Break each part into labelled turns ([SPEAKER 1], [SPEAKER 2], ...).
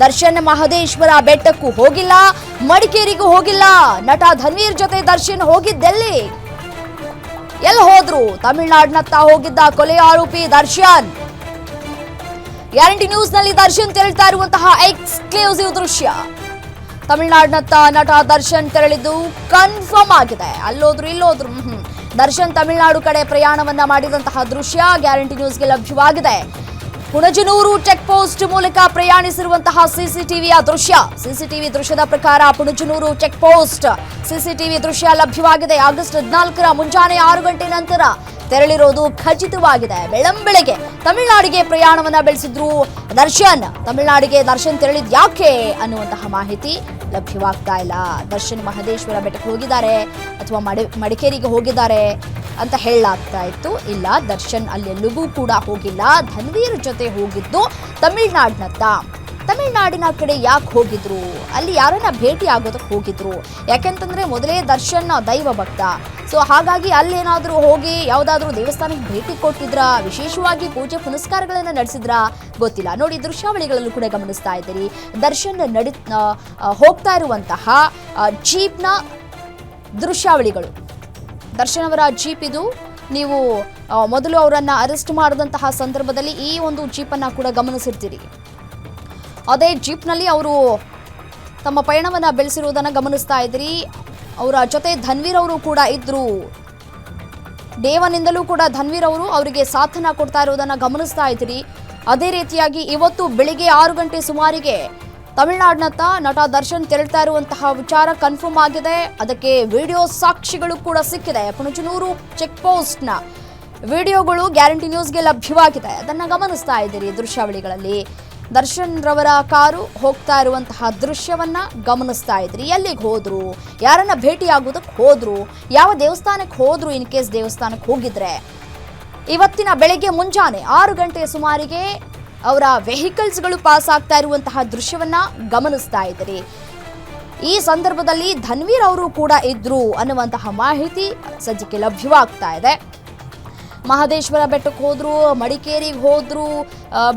[SPEAKER 1] ದರ್ಶನ್ ಮಹದೇಶ್ವರ ಬೆಟ್ಟಕ್ಕೂ ಹೋಗಿಲ್ಲ, ಮಡಿಕೇರಿಗೂ ಹೋಗಿಲ್ಲ. ನಟ ಧನ್ವೀರ್ ಜೊತೆ ದರ್ಶನ್ ಹೋಗಿದ್ದೆಲ್ಲಿ? ಎಲ್ ಹೋದ್ರು? ತಮಿಳ್ನಾಡಿನತ್ತ ಹೋಗಿದ್ದ ಕೊಲೆ ಆರೋಪಿ ದರ್ಶನ್. ಗ್ಯಾರಂಟಿ ನ್ಯೂಸ್ನಲ್ಲಿ ದರ್ಶನ್ ತೆರಳ್ತಾ ಇರುವಂತಹ ಎಕ್ಸ್ಕ್ಲೂಸಿವ್ ದೃಶ್ಯ. ತಮಿಳ್ನಾಡಿನತ್ತ ನಟ ದರ್ಶನ್ ತೆರಳಿದ್ದು ಕನ್ಫರ್ಮ್ ಆಗಿದೆ. ಅಲ್ಲೋದ್ರು ಇಲ್ಲೋದ್ರು. ದರ್ಶನ್ ತಮಿಳ್ನಾಡು ಕಡೆ ಪ್ರಯಾಣವನ್ನ ಮಾಡಿದಂತಹ ದೃಶ್ಯ ಗ್ಯಾರಂಟಿ ನ್ಯೂಸ್ಗೆ ಲಭ್ಯವಾಗಿದೆ. ಪುಣಜನೂರು ಚೆಕ್ ಪೋಸ್ಟ್ ಮೂಲಕ ಪ್ರಯಾಣಿಸಿರುವಂತಹ ಸಿಸಿಟಿವಿಯ ದೃಶ್ಯ. ಸಿಸಿಟಿವಿ ದೃಶ್ಯದ ಪ್ರಕಾರ ಪುಣಜನೂರು ಚೆಕ್ ಪೋಸ್ಟ್ ಸಿಸಿಟಿವಿ ದೃಶ್ಯ ಲಭ್ಯವಾಗಿದೆ. ಆಗಸ್ಟ್ ಹದಿನಾಲ್ಕರ ಮುಂಜಾನೆ ಆರು ಗಂಟೆ ನಂತರ ತೆರಳಿರೋದು ಖಚಿತವಾಗಿದೆ. ಬೆಳಂಬೆಳಗ್ಗೆ ತಮಿಳುನಾಡಿಗೆ ಪ್ರಯಾಣವನ್ನ ಬೆಳೆಸಿದ್ರು ದರ್ಶನ್. ತಮಿಳುನಾಡಿಗೆ ದರ್ಶನ್ ತೆರಳಿದ್ ಯಾಕೆ ಅನ್ನುವಂತಹ ಮಾಹಿತಿ ಲಭ್ಯವಾಗ್ತಾ ಇಲ್ಲ. ದರ್ಶನ್ ಮಹದೇಶ್ವರ ಬೆಟ್ಟಕ್ಕೆ ಹೋಗಿದ್ದಾರೆ ಅಥವಾ ಮಡಿ, ಮಡಿಕೇರಿಗೆ ಹೋಗಿದ್ದಾರೆ ಅಂತ ಹೇಳಲಾಗ್ತಾ ಇತ್ತು. ಇಲ್ಲ, ದರ್ಶನ್ ಅಲ್ಲೆಲ್ಲಿಗೂ ಕೂಡ ಹೋಗಿಲ್ಲ. ಧನ್ವೀರ್ ಜೊತೆ ಹೋಗಿದ್ದು ತಮಿಳ್ನಾಡಿನತ್ತ. ತಮಿಳ್ನಾಡಿನ ಕಡೆ ಯಾಕೆ ಹೋಗಿದ್ರು? ಅಲ್ಲಿ ಯಾರನ್ನ ಭೇಟಿ ಆಗೋದಕ್ಕೆ ಹೋಗಿದ್ರು? ಯಾಕೆಂತಂದ್ರೆ ಮೊದಲೇ ದರ್ಶನ್ ದೈವ ಭಕ್ತ. ಸೊ ಹಾಗಾಗಿ ಅಲ್ಲೇನಾದ್ರೂ ಹೋಗಿ ಯಾವುದಾದ್ರೂ ದೇವಸ್ಥಾನಕ್ಕೆ ಭೇಟಿ ಕೊಟ್ಟಿದ್ರ, ವಿಶೇಷವಾಗಿ ಪೂಜೆ ಪುನಸ್ಕಾರಗಳನ್ನ ನಡೆಸಿದ್ರ? ಗೊತ್ತಿಲ್ಲ. ನೋಡಿ, ದೃಶ್ಯಾವಳಿಗಳಲ್ಲೂ ಕೂಡ ಗಮನಿಸ್ತಾ ಇದ್ದೀರಿ. ದರ್ಶನ್ ನಡಿ ಹೋಗ್ತಾ ಇರುವಂತಹ ಜೀಪ್ನ ದೃಶ್ಯಾವಳಿಗಳು. ದರ್ಶನ್ ಅವರ ಜೀಪ್ ಇದು. ನೀವು ಮೊದಲು ಅವರನ್ನ ಅರೆಸ್ಟ್ ಮಾಡಿದಂತಹ ಸಂದರ್ಭದಲ್ಲಿ ಈ ಒಂದು ಜೀಪನ್ನ ಕೂಡ ಗಮನಿಸಿರ್ತೀರಿ. ಅದೇ ಜೀಪ್ನಲ್ಲಿ ಅವರು ತಮ್ಮ ಪಯಣವನ್ನು ಬೆಳೆಸಿರುವುದನ್ನು ಗಮನಿಸ್ತಾ ಇದ್ರಿ. ಅವರ ಜೊತೆ ಧನ್ವೀರ್ ಅವರು ಕೂಡ ಇದ್ರು. ದೇವನಿಂದಲೂ ಕೂಡ ಧನ್ವೀರ್ ಅವರು ಅವರಿಗೆ ಸಾಥನ ಕೊಡ್ತಾ ಇರುವುದನ್ನು ಗಮನಿಸ್ತಾ ಇದ್ರಿ. ಅದೇ ರೀತಿಯಾಗಿ ಇವತ್ತು ಬೆಳಿಗ್ಗೆ ಆರು ಗಂಟೆ ಸುಮಾರಿಗೆ ತಮಿಳುನಾಡಿನತ್ತ ನಟ ದರ್ಶನ್ ತೆರಳ್ತಾ ಇರುವಂತಹ ವಿಚಾರ ಕನ್ಫರ್ಮ್ ಆಗಿದೆ. ಅದಕ್ಕೆ ವಿಡಿಯೋ ಸಾಕ್ಷಿಗಳು ಕೂಡ ಸಿಕ್ಕಿದೆ. ಪುಣಚನೂರು ಚೆಕ್ ಪೋಸ್ಟ್ನ ವಿಡಿಯೋಗಳು ಗ್ಯಾರಂಟಿ ನ್ಯೂಸ್ಗೆ ಲಭ್ಯವಾಗಿದೆ. ಅದನ್ನು ಗಮನಿಸ್ತಾ ಇದ್ದೀರಿ ದೃಶ್ಯಾವಳಿಗಳಲ್ಲಿ. ದರ್ಶನ್ ರವರ ಕಾರು ಹೋಗ್ತಾ ಇರುವಂತಹ ದೃಶ್ಯವನ್ನ ಗಮನಿಸ್ತಾ ಇದ್ರಿ. ಎಲ್ಲಿಗೆ ಹೋದ್ರು? ಯಾರನ್ನ ಭೇಟಿಯಾಗೋದಕ್ಕೆ ಹೋದ್ರು? ಯಾವ ದೇವಸ್ಥಾನಕ್ಕೆ ಹೋದ್ರು ಇನ್ ಕೇಸ್ ದೇವಸ್ಥಾನಕ್ಕೆ ಹೋಗಿದ್ರೆ? ಇವತ್ತಿನ ಬೆಳಗ್ಗೆ ಮುಂಜಾನೆ ಆರು ಗಂಟೆ ಸುಮಾರಿಗೆ ಅವರ ವೆಹಿಕಲ್ಸ್ಗಳು ಪಾಸ್ ಆಗ್ತಾ ಇರುವಂತಹ ದೃಶ್ಯವನ್ನ ಗಮನಿಸ್ತಾ ಇದ್ರಿ. ಈ ಸಂದರ್ಭದಲ್ಲಿ ಧನ್ವೀರ್ ಅವರು ಕೂಡ ಇದ್ರು ಅನ್ನುವಂತಹ ಮಾಹಿತಿ ಸದ್ಯಕ್ಕೆ ಲಭ್ಯವಾಗ್ತಾ ಇದೆ. ಮಹದೇಶ್ವರ ಬೆಟ್ಟಕ್ಕೆ ಹೋದ್ರು, ಮಡಿಕೇರಿಗೆ ಹೋದ್ರು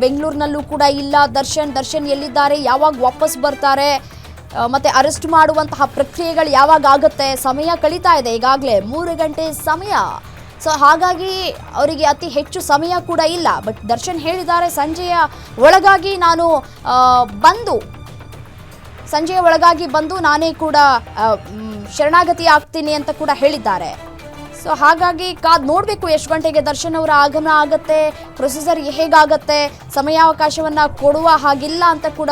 [SPEAKER 1] ಬೆಂಗಳೂರಿನಲ್ಲೂ ಕೂಡ ಇಲ್ಲ. ದರ್ಶನ್ ದರ್ಶನ್ ಎಲ್ಲಿದ್ದಾರೆ? ಯಾವಾಗ ವಾಪಸ್ ಬರ್ತಾರೆ? ಮತ್ತೆ ಅರೆಸ್ಟ್ ಮಾಡುವಂತಹ ಪ್ರಕ್ರಿಯೆಗಳು ಯಾವಾಗ ಆಗುತ್ತೆ? ಸಮಯ ಕಳೀತಾ ಇದೆ ಈಗಾಗಲೇ ಮೂರು ಗಂಟೆ ಸಮಯ. ಸೊ ಹಾಗಾಗಿ ಅವರಿಗೆ ಅತಿ ಹೆಚ್ಚು ಸಮಯ ಕೂಡ ಇಲ್ಲ. ಬಟ್ ದರ್ಶನ್ ಹೇಳಿದ್ದಾರೆ, ಸಂಜೆಯ ಒಳಗಾಗಿ ನಾನು ಬಂದು, ಸಂಜೆಯ ಒಳಗಾಗಿ ಬಂದು ನಾನೇ ಕೂಡ ಶರಣಾಗತಿ ಆಗ್ತೀನಿ ಅಂತ ಕೂಡ ಹೇಳಿದ್ದಾರೆ. ಸೊ ಹಾಗಾಗಿ ಕಾದ್ ನೋಡಬೇಕು ಎಷ್ಟು ಗಂಟೆಗೆ ದರ್ಶನ್ ಅವರ ಆಗಮನ ಆಗತ್ತೆ ಪ್ರೊಸೀಜರ್ ಹೇಗಾಗತ್ತೆ, ಸಮಯಾವಕಾಶವನ್ನು ಕೊಡುವ ಹಾಗಿಲ್ಲ ಅಂತ ಕೂಡ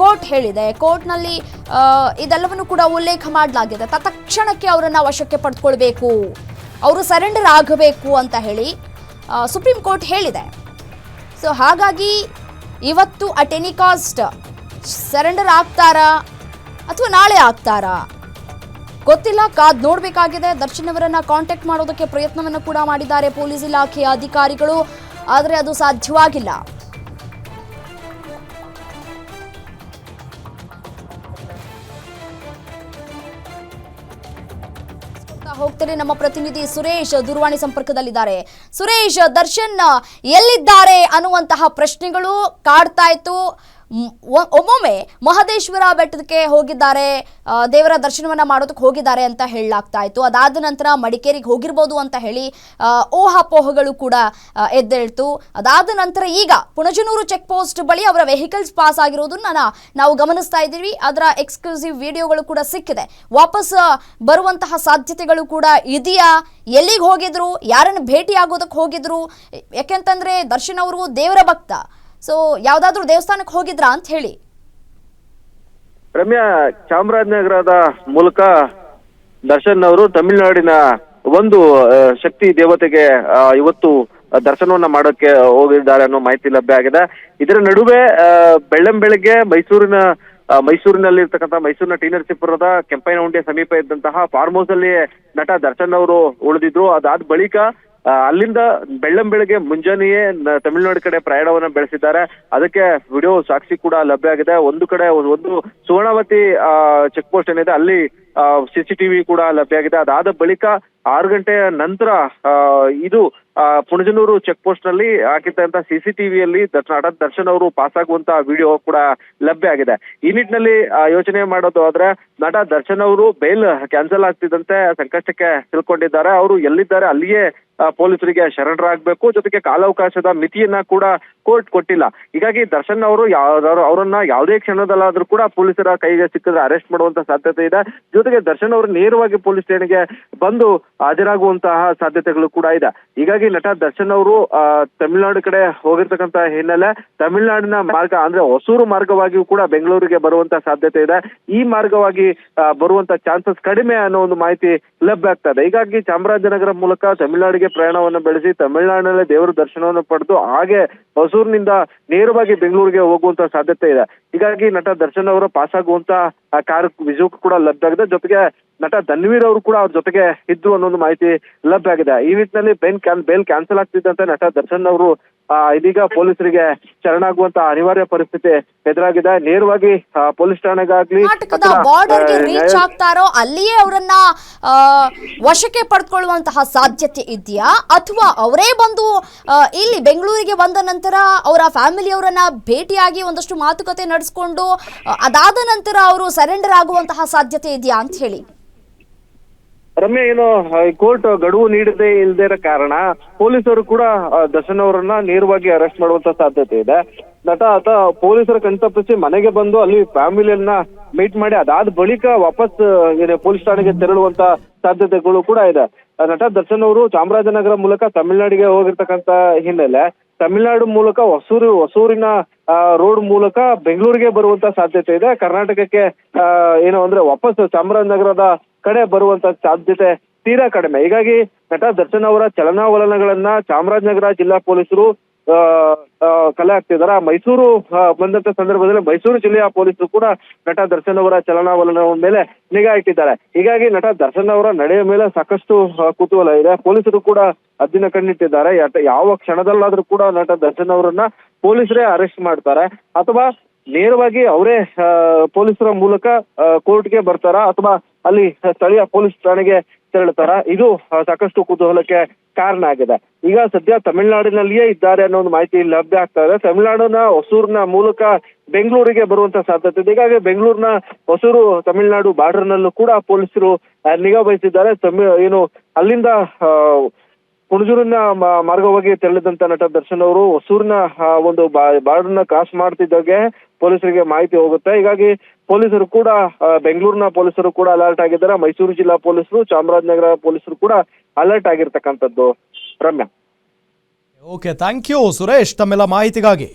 [SPEAKER 1] ಕೋರ್ಟ್ ಹೇಳಿದೆ. ಕೋರ್ಟ್ನಲ್ಲಿ ಇದೆಲ್ಲವನ್ನು ಕೂಡ ಉಲ್ಲೇಖ ಮಾಡಲಾಗಿದೆ. ತತ್ಕ್ಷಣಕ್ಕೆ ಅವರನ್ನು ವಶಕ್ಕೆ ಪಡೆದುಕೊಳ್ಬೇಕು ಅವರು ಸರೆಂಡರ್ ಆಗಬೇಕು ಅಂತ ಹೇಳಿ ಸುಪ್ರೀಂ ಕೋರ್ಟ್ ಹೇಳಿದೆ. ಸೊ ಹಾಗಾಗಿ ಇವತ್ತು ಅಟ್ ಎನಿ ಕಾಸ್ಟ್ ಸರೆಂಡರ್ ಆಗ್ತಾರಾ ಅಥವಾ ನಾಳೆ ಆಗ್ತಾರಾ? ಗೊತ್ತಿಲ್ಲ, ಕಾದ್ ನೋಡಬೇಕಾಗಿದೆ. ದರ್ಶನ್ ಅವರನ್ನ ಕಾಂಟ್ಯಾಕ್ಟ್ ಮಾಡೋದಕ್ಕೆ ಪ್ರಯತ್ನವನ್ನು ಕೂಡ ಮಾಡಿದ್ದಾರೆ ಪೊಲೀಸ್ ಇಲಾಖೆಯ ಅಧಿಕಾರಿಗಳು, ಆದರೆ ಅದು ಸಾಧ್ಯವಾಗಿಲ್ಲ. ಹೋಗ್ತಾರೆ ನಮ್ಮ ಪ್ರತಿನಿಧಿ ಸುರೇಶ್ ದೂರವಾಣಿ ಸಂಪರ್ಕದಲ್ಲಿದ್ದಾರೆ. ಸುರೇಶ್, ದರ್ಶನ್ ಎಲ್ಲಿದ್ದಾರೆ ಅನ್ನುವಂತಹ ಪ್ರಶ್ನೆಗಳು ಕಾಡ್ತಾ ಇತ್ತು. ಒಮ್ಮೊಮ್ಮೆ ಮಹದೇಶ್ವರ ಬೆಟ್ಟಕ್ಕೆ ಹೋಗಿದ್ದಾರೆ ದೇವರ ದರ್ಶನವನ್ನ ಮಾಡೋದಕ್ಕೆ ಹೋಗಿದ್ದಾರೆ ಅಂತ ಹೇಳಲಾಗ್ತಾ ಇತ್ತು. ಅದಾದ ನಂತರ ಮಡಿಕೇರಿಗೆ ಹೋಗಿರ್ಬೋದು ಅಂತ ಹೇಳಿ ಊಹಾಪೋಹಗಳು ಕೂಡ ಎದ್ದೇಳ್ತು. ಅದಾದ ನಂತರ ಈಗ ಪುಣಜನೂರು ಚೆಕ್ ಪೋಸ್ಟ್ ಬಳಿ ಅವರ ವೆಹಿಕಲ್ಸ್ ಪಾಸ್ ಆಗಿರೋದನ್ನ ನಾವು ಗಮನಿಸ್ತಾ ಇದ್ದೀವಿ. ಅದರ ಎಕ್ಸ್ಕ್ಲೂಸಿವ್ ವಿಡಿಯೋಗಳು ಕೂಡ ಸಿಕ್ಕಿದೆ. ವಾಪಸ್ ಬರುವಂತಹ ಸಾಧ್ಯತೆಗಳು ಕೂಡ ಇದೆಯಾ? ಎಲ್ಲಿಗೆ ಹೋಗಿದ್ರು? ಯಾರನ್ನು ಭೇಟಿ ಆಗೋದಕ್ಕೆ ಹೋಗಿದ್ರು? ಯಾಕೆಂತಂದ್ರೆ ದರ್ಶನ್ ಅವರು ದೇವರ ಭಕ್ತ. ಸೊ ಯಾವ್ದಾದ್ರು ದೇವಸ್ಥಾನಕ್ಕೆ ಹೋಗಿದ್ರಾ ಅಂತ ಹೇಳಿ.
[SPEAKER 2] ರಮ್ಯಾ, ಚಾಮರಾಜನಗರದ ಮೂಲಕ ದರ್ಶನ್ ಅವರು ತಮಿಳುನಾಡಿನ ಒಂದು ಶಕ್ತಿ ದೇವತೆಗೆ ಇವತ್ತು ದರ್ಶನವನ್ನ ಮಾಡೋಕೆ ಹೋಗಿದ್ದಾರೆ ಅನ್ನೋ ಮಾಹಿತಿ ಲಭ್ಯ ಆಗಿದೆ. ಇದರ ನಡುವೆ ಬೆಳ್ಳಂ ಬೆಳಗ್ಗೆ ಮೈಸೂರಿನ ಮೈಸೂರಿನಲ್ಲಿ ಮೈಸೂರಿನಲ್ಲಿರ್ತಕ್ಕಂಥ ಮೈಸೂರಿನ ಟಿ ಕೆಂಪೈನ ಉಂಡೆ ಸಮೀಪ ಇದ್ದಂತಹ ಫಾರ್ಮ್ ಹೌಸ್ ಅಲ್ಲಿ ನಟ ದರ್ಶನ್ ಅವರು ಉಳಿದಿದ್ರು. ಅದಾದ ಬಳಿಕ ಅಲ್ಲಿಂದ ಬೆಳ್ಳಂ ಬೆಳಗ್ಗೆ ಮುಂಜಾನೆಯೇ ತಮಿಳುನಾಡು ಕಡೆ ಪ್ರಯಾಣವನ್ನ ಬೆಳೆಸಿದ್ದಾರೆ. ಅದಕ್ಕೆ ವಿಡಿಯೋ ಸಾಕ್ಷಿ ಕೂಡ ಲಭ್ಯ ಆಗಿದೆ. ಒಂದು ಕಡೆ ಒಂದು- ಸುವರ್ಣಾವತಿ ಚೆಕ್ ಪೋಸ್ಟ್ ಏನಿದೆ, ಅಲ್ಲಿ ಸಿಸಿಟಿವಿ ಕೂಡ ಲಭ್ಯ ಆಗಿದೆ. ಅದಾದ ಬಳಿಕ ಆರು ಗಂಟೆಯ ನಂತರ ಇದು ಪುಣಜನೂರು ಚೆಕ್ ಪೋಸ್ಟ್ನಲ್ಲಿ ಹಾಕಿದ್ದಂತ ಸಿಸಿಟಿವಿಯಲ್ಲಿ ಹಠಾತ್ ದರ್ಶನ್ ಅವರು ಪಾಸ್ ಆಗುವಂತ ವಿಡಿಯೋ ಕೂಡ ಲಭ್ಯ ಆಗಿದೆ. ಈ ನಿಟ್ಟಿನಲ್ಲಿ ಯೋಚನೆ ಮಾಡೋದು ಆದ್ರೆ ನಟ ದರ್ಶನ್ ಅವರು ಬೇಲ್ ಕ್ಯಾನ್ಸಲ್ ಆಗ್ತಿದ್ದಂತೆ ಸಂಕಷ್ಟಕ್ಕೆ ತಿಳ್ಕೊಂಡಿದ್ದಾರೆ ಅವರು ಎಲ್ಲಿದ್ದಾರೆ, ಅಲ್ಲಿಯೇ ಪೊಲೀಸರಿಗೆ ಶರಣರಾಗಬೇಕು. ಜೊತೆಗೆ ಕಾಲಾವಕಾಶದ ಮಿತಿಯನ್ನ ಕೂಡ ಕೋರ್ಟ್ ಕೊಟ್ಟಿಲ್ಲ. ಹೀಗಾಗಿ ದರ್ಶನ್ ಅವರು ಯಾವ್ದಾದ್ರು ಅವರನ್ನ ಯಾವುದೇ ಕ್ಷಣದಲ್ಲಾದ್ರೂ ಕೂಡ ಪೊಲೀಸರ ಕೈಗೆ ಸಿಕ್ಕಿದ್ರೆ ಅರೆಸ್ಟ್ ಮಾಡುವಂತ ಸಾಧ್ಯತೆ ಇದೆ. ಜೊತೆಗೆ ದರ್ಶನ್ ಅವರು ನೇರವಾಗಿ ಪೊಲೀಸ್ ಠಾಣೆಗೆ ಬಂದು ಹಾಜರಾಗುವಂತಹ ಸಾಧ್ಯತೆಗಳು ಕೂಡ ಇದೆ. ಹೀಗಾಗಿ ನಟ ದರ್ಶನ್ ಅವರು ತಮಿಳುನಾಡು ಕಡೆ ಹೋಗಿರ್ತಕ್ಕಂತ ಹಿನ್ನೆಲೆ ತಮಿಳುನಾಡಿನ ಮಾರ್ಗ ಅಂದ್ರೆ ಹೊಸೂರು ಮಾರ್ಗವಾಗಿಯೂ ಕೂಡ ಬೆಂಗಳೂರಿಗೆ ಬರುವಂತ ಸಾಧ್ಯತೆ ಇದೆ. ಈ ಮಾರ್ಗವಾಗಿ ಬರುವಂತ ಚಾನ್ಸಸ್ ಕಡಿಮೆ ಅನ್ನೋ ಒಂದು ಮಾಹಿತಿ ಲಭ್ಯ ಆಗ್ತದೆ ಹೀಗಾಗಿ ಚಾಮರಾಜನಗರ ಮೂಲಕ ತಮಿಳುನಾಡಿಗೆ ಪ್ರಯಾಣವನ್ನು ಬೆಳೆಸಿ ತಮಿಳುನಾಡಿನಲ್ಲೇ ದೇವರ ದರ್ಶನವನ್ನು ಪಡೆದು ಹಾಗೆ ಹೊಸೂರಿನಿಂದ ನೇರವಾಗಿ ಬೆಂಗಳೂರಿಗೆ ಹೋಗುವಂತ ಸಾಧ್ಯತೆ ಇದೆ. ಹೀಗಾಗಿ ನಟ ದರ್ಶನ್ ಅವರು ಪಾಸ್ ಆಗುವಂತ ಕಾರ್ ವಿಜು ಕೂಡ ಲಭ್ಯ ಆಗಿದೆ. ಜೊತೆಗೆ ನಟ ಧನ್ವೀರ್ ಅವರು ಕೂಡ ಅವ್ರ ಜೊತೆಗೆ ಇದ್ರು ಅನ್ನೋ ಒಂದು ಮಾಹಿತಿ ಲಭ್ಯ ಆಗಿದೆ. ಈ ನಿಟ್ಟಿನಲ್ಲಿ ಬೆನ್ ಕ್ಯಾನ್, ಬೇಲ್ ಕ್ಯಾನ್ಸಲ್ ಆಗ್ತಿದ್ದಂತೆ ನಟ ದರ್ಶನ್ ಅವರು ಇದೀಗ ಪೊಲೀಸರಿಗೆ ಶರಣಾಗುವಂತ ಅನಿವಾರ್ಯ ಪರಿಸ್ಥಿತಿ ಎದುರಾಗಿದೆ. ನೇರವಾಗಿ ಪೊಲೀಸ್ ಠಾಣೆಗಾಗ್ಲಿ
[SPEAKER 1] ಕರ್ನಾಟಕದ ಬಾರ್ಡರ್ಗೆ ರೀಚ್ ಆಗ್ತಾರೋ ಅಲ್ಲಿಯೇ ಅವರನ್ನ ವಶಕ್ಕೆ ಪಡ್ಕೊಳ್ಳುವಂತಹ ಸಾಧ್ಯತೆ ಇದೆಯಾ? ಅಥವಾ ಅವರೇ ಬಂದು ಆ, ಇಲ್ಲಿ ಬೆಂಗಳೂರಿಗೆ ಬಂದ ನಂತರ ಅವರ ಫ್ಯಾಮಿಲಿಯವರನ್ನ ಭೇಟಿಯಾಗಿ ಒಂದಷ್ಟು ಮಾತುಕತೆ ನಡೆಸ್ಕೊಂಡು ಆ, ಅದಾದ ನಂತರ ಅವರು ಸರೆಂಡರ್ ಆಗುವಂತಹ ಸಾಧ್ಯತೆ ಇದೆಯಾ ಅಂತ ಹೇಳಿ.
[SPEAKER 2] ರಮ್ಯ, ಏನು ಕೋರ್ಟ್ ಗಡುವು ನೀಡದೆ ಇಲ್ಲದೆ ಇರೋ ಕಾರಣ ಪೊಲೀಸರು ಕೂಡ ದರ್ಶನ್ ಅವರನ್ನ ನೇರವಾಗಿ ಅರೆಸ್ಟ್ ಮಾಡುವಂತ ಸಾಧ್ಯತೆ ಇದೆ. ನಟ, ಆತ ಪೊಲೀಸರ ಕಣ್ತಪ್ಪಿಸಿ ಮನೆಗೆ ಬಂದು ಅಲ್ಲಿ ಫ್ಯಾಮಿಲಿಯನ್ನ ಮೀಟ್ ಮಾಡಿ ಅದಾದ ಬಳಿಕ ವಾಪಸ್ ಪೊಲೀಸ್ ಠಾಣೆಗೆ ತೆರಳುವಂತ ಸಾಧ್ಯತೆಗಳು ಕೂಡ ಇದೆ. ನಟ ದರ್ಶನ್ ಅವರು ಚಾಮರಾಜನಗರ ಮೂಲಕ ತಮಿಳುನಾಡಿಗೆ ಹೋಗಿರ್ತಕ್ಕಂತ ಹಿನ್ನೆಲೆ ತಮಿಳುನಾಡು ಮೂಲಕ ಹೊಸೂರು, ಹೊಸೂರಿನ ರೋಡ್ ಮೂಲಕ ಬೆಂಗಳೂರಿಗೆ ಬರುವಂತ ಸಾಧ್ಯತೆ ಇದೆ. ಕರ್ನಾಟಕಕ್ಕೆ ಏನು ಅಂದ್ರೆ ವಾಪಸ್ ಚಾಮರಾಜನಗರದ ಕಡೆ ಬರುವಂತ ಸಾಧ್ಯತೆ ತೀರಾ ಕಡಿಮೆ. ಹೀಗಾಗಿ ನಟ ದರ್ಶನ್ ಅವರ ಚಲನಾವಲನಗಳನ್ನ ಚಾಮರಾಜನಗರ ಜಿಲ್ಲಾ ಪೊಲೀಸರು ಕಲೆ ಹಾಕ್ತಿದ್ದಾರೆ. ಮೈಸೂರು ಬಂದಂತ ಸಂದರ್ಭದಲ್ಲಿ ಮೈಸೂರು ಜಿಲ್ಲೆಯ ಪೊಲೀಸರು ಕೂಡ ನಟ ದರ್ಶನ್ ಅವರ ಚಲನಾವಲನ ಮೇಲೆ ನಿಗಾ ಇಟ್ಟಿದ್ದಾರೆ. ಹೀಗಾಗಿ ನಟ ದರ್ಶನ್ ಅವರ ನಡೆಯ ಮೇಲೆ ಸಾಕಷ್ಟು ಕುತೂಹಲ ಇದೆ. ಪೊಲೀಸರು ಕೂಡ ಅದ್ದಿನ ಕಣ್ಣಿಟ್ಟಿದ್ದಾರೆ. ಯಾವ ಕ್ಷಣದಲ್ಲಾದ್ರೂ ಕೂಡ ನಟ ದರ್ಶನ್ ಅವರನ್ನ ಪೊಲೀಸರೇ ಅರೆಸ್ಟ್ ಮಾಡ್ತಾರೆ. ಅಥವಾ ನೇರವಾಗಿ ಅವರೇ ಪೊಲೀಸರ ಮೂಲಕ ಕೋರ್ಟ್ಗೆ ಬರ್ತಾರಾ ಅಥವಾ ಅಲ್ಲಿ ಸ್ಥಳೀಯ ಪೊಲೀಸ್ ಠಾಣೆಗೆ ತೆರಳುತ್ತಾರ? ಇದು ಸಾಕಷ್ಟು ಕುತೂಹಲಕ್ಕೆ ಕಾರಣ ಆಗಿದೆ. ಈಗ ಸದ್ಯ ತಮಿಳುನಾಡಿನಲ್ಲಿಯೇ ಇದ್ದಾರೆ ಅನ್ನೋ ಒಂದು ಮಾಹಿತಿ ಲಭ್ಯ ಆಗ್ತಾ ಇದೆ. ತಮಿಳುನಾಡಿನ ಹೊಸೂರ್ನ ಮೂಲಕ ಬೆಂಗಳೂರಿಗೆ ಬರುವಂತ ಸಾಧ್ಯತೆ ಇದೆ. ಹೀಗಾಗಿ ಬೆಂಗಳೂರಿನ ಹೊಸೂರು, ತಮಿಳುನಾಡು ಬಾರ್ಡರ್ನಲ್ಲೂ ಕೂಡ ಪೊಲೀಸರು ನಿಗಾ ವಹಿಸಿದ್ದಾರೆ. ತಮಿಳ್ ಏನು, ಅಲ್ಲಿಂದ ಕುಣಜೂರಿನ ಮಾರ್ಗವಾಗಿ ತೆರಳಿದಂತ ನಟ ದರ್ಶನ್ ಅವರು ಹೊಸೂರಿನ ಒಂದು ಒಂದು ಬಾರ್ಡರ್ನ ಕ್ರಾಸ್ ಮಾಡ್ತಿದ್ದಾಗೆ ಪೊಲೀಸರಿಗೆ ಮಾಹಿತಿ ಹೋಗುತ್ತೆ. ಹೀಗಾಗಿ ಪೊಲೀಸರು ಕೂಡ ಬೆಂಗಳೂರಿನ ಪೊಲೀಸರು ಕೂಡ ಅಲರ್ಟ್ ಆಗಿದ್ದಾರೆ. ಮೈಸೂರು ಜಿಲ್ಲಾ ಪೊಲೀಸರು, ಚಾಮರಾಜನಗರ ಪೊಲೀಸರು ಕೂಡ ಅಲರ್ಟ್ ಆಗಿರ್ತಕ್ಕಂಥದ್ದು. Ramya.
[SPEAKER 3] Okay thank you Suresh. ತಮ್ಮೆಲ್ಲ ಮಾಹಿತಿಗಾಗಿ.